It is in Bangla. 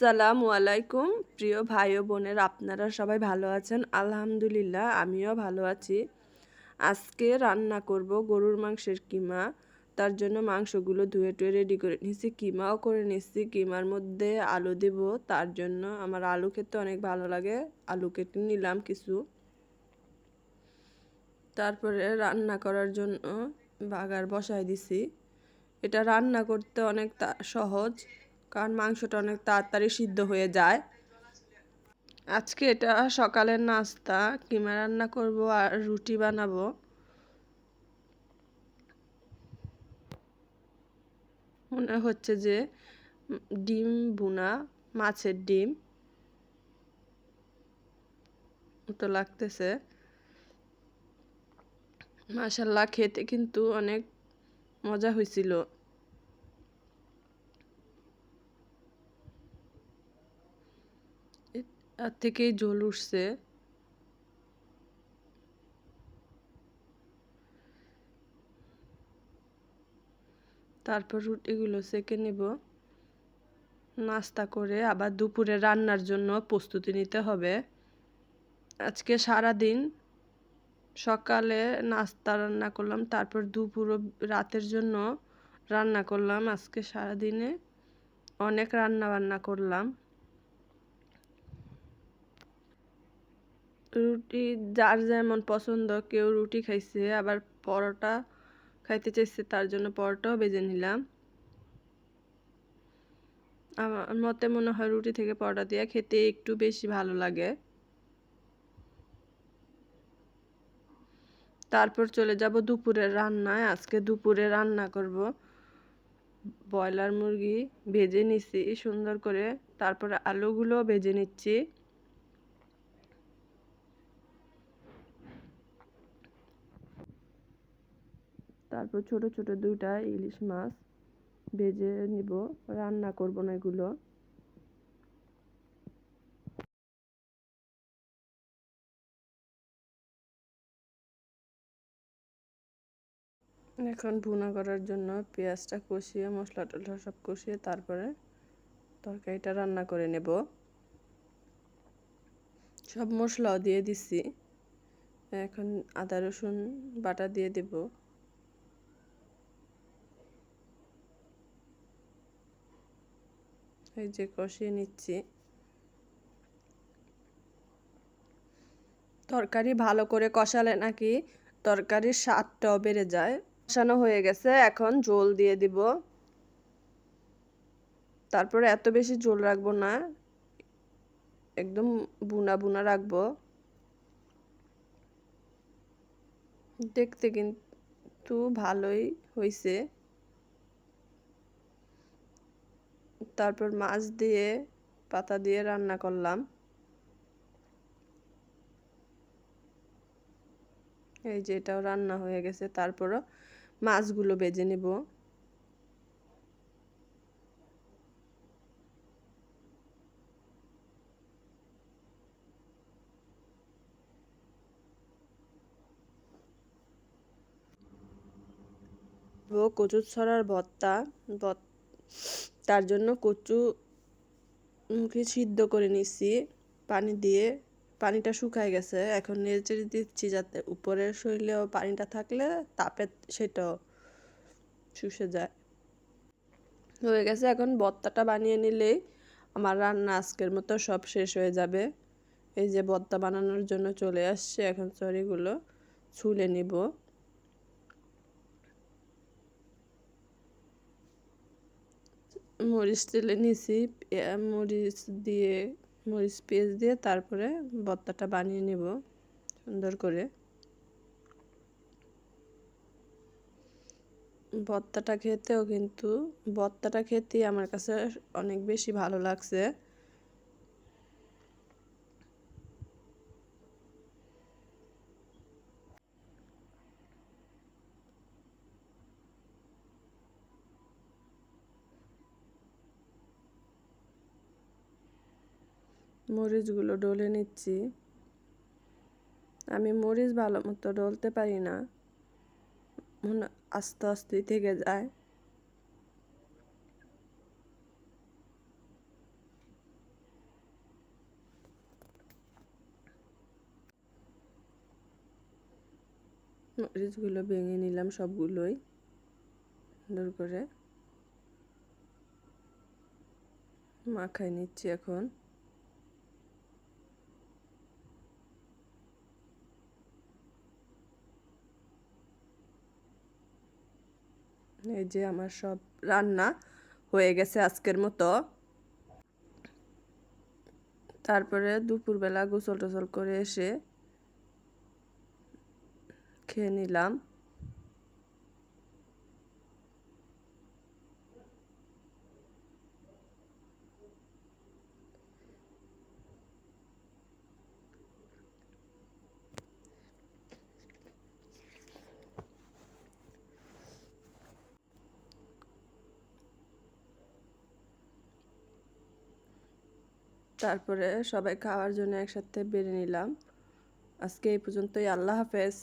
আসসালামু আলাইকুম। প্রিয় ভাই ও বোনের, আপনারা সবাই ভালো আছেন? আলহামদুলিল্লাহ, আমিও ভালো আছি। আজকে রান্না করব গরুর মাংসের কিমা। তার জন্য মাংসগুলো ধুয়ে টুয়ে রেডি করে নিয়েছি। কিমাও করে নিচ্ছি কিমার মধ্যে আলু দেব। তার জন্য আমার আলু খেতে অনেক ভালো লাগে। আলু কেটে নিলাম কিছু। তারপরে রান্না করার জন্য বাগার বসাই দিছি। এটা রান্না করতে অনেক সহজ। কারণ মাংসটা অনেক তাড়াতাড়ি সিদ্ধ হয়ে যায়। আজকে এটা সকালের নাস্তা, কিমা রান্না করব আর রুটি বানাবো। মনে হচ্ছে যে ডিম বুনা মাছের ডিম। তো লাগতেছে। মাসাল্লাহ খেতে কিন্তু অনেক মজা হয়েছিল আর থেকেই জল উঠছে। তারপর রুটিগুলো সেকে নেব। নাস্তা করে আবার দুপুরে রান্নার জন্য প্রস্তুতি নিতে হবে। আজকে সারা দিন সকালে নাস্তা রান্না করলাম, তারপর দুপুর রাতের জন্য রান্না করলাম। আজকে সারা দিনে অনেক রান্না বান্না করলাম। রুটি যার যেমন পছন্দ, কেউ রুটি খাইছে, আবার পরোটা খাইতে চাইছে, তার জন্য পরোটাও বেজে নিলাম। আমার মতে মনে হয় রুটি থেকে পরোটা দিয়ে খেতে একটু বেশি ভালো লাগে। তারপর চলে যাব দুপুরের রান্নায়। আজকে দুপুরে রান্না করব ব্রয়লার মুরগি ভেজে নিচ্ছি সুন্দর করে। তারপরে আলুগুলো ভেজে নিচ্ছি। তারপর ছোট ছোট দুইটা ইলিশ মাছ ভেজে নিব। রান্না করব না এগুলো। এখন ভুনা করার জন্য পেঁয়াজটা কষিয়ে, মশলা টসলা সব কষিয়ে তারপরে তরকারিটা রান্না করে নেব। সব মশলাও দিয়ে দিছি। এখন আদা, রসুন বাটা দিয়ে দেব। এই যে কষিয়ে নিচ্ছি। তরকারি ভালো করে কষালে নাকি তরকারির স্বাদটাও বেড়ে যায়। কষানো হয়ে গেছে, এখন জল দিয়ে দিব। তারপরে এত বেশি জল রাখব না, একদম বুনা বুনা রাখব। দেখতে কিন্তু ভালোই হয়েছে তারপর মাছ দিয়ে, পাতা দিয়ে রান্না করলাম। এই যে এটাও রান্না হয়ে গেছে, তারপরও মাছগুলো বেজে নেব। কচু ছড়ার ভর্তা তার জন্য কচু মুখে সিদ্ধ করে নিচ্ছি পানি দিয়ে। পানিটা শুকায় গেছে, এখন নেড়ে দিচ্ছি যাতে উপরের শরীরেও পানিটা থাকলে তাপে সেটাও শুষে যায়। হয়ে গেছে, এখন বত্তাটা বানিয়ে নিলেই আমার রান্না আজকের মতো সব শেষ হয়ে যাবে। এই যে বত্তা বানানোর জন্য চলে আসছে, এখন চরিগুলো ছুলে নিব। মরিচ তেলে নিছি মরিচ দিয়ে, মরিচ পেঁয়াজ দিয়ে তারপরে বত্তাটা বানিয়ে নেব সুন্দর করে। ভর্তাটা খেতেও কিন্তু, ভর্তাটা খেতে আমার কাছে অনেক বেশি ভালো লাগছে। মরিচগুলো ডলে নিচ্ছি। আমি মরিচ ভালো মতো ডলতে পারি না। মনে আস্তে আস্তে থেকে যায়। মরিচগুলো ভেঙে নিলাম সবগুলোই সুন্দর করে। মাখায় নিচ্ছি এখন। এই যে আমার সব রান্না হয়ে গেছে আজকের মতো। তারপরে দুপুরবেলা গোসল টোসল করে এসে খেয়ে নিলাম। তারপরে সবাই খাওয়ার জন্য একসাথে বেড়ে নিলাম। আজকে এই পর্যন্তই। আল্লাহ হাফেজ।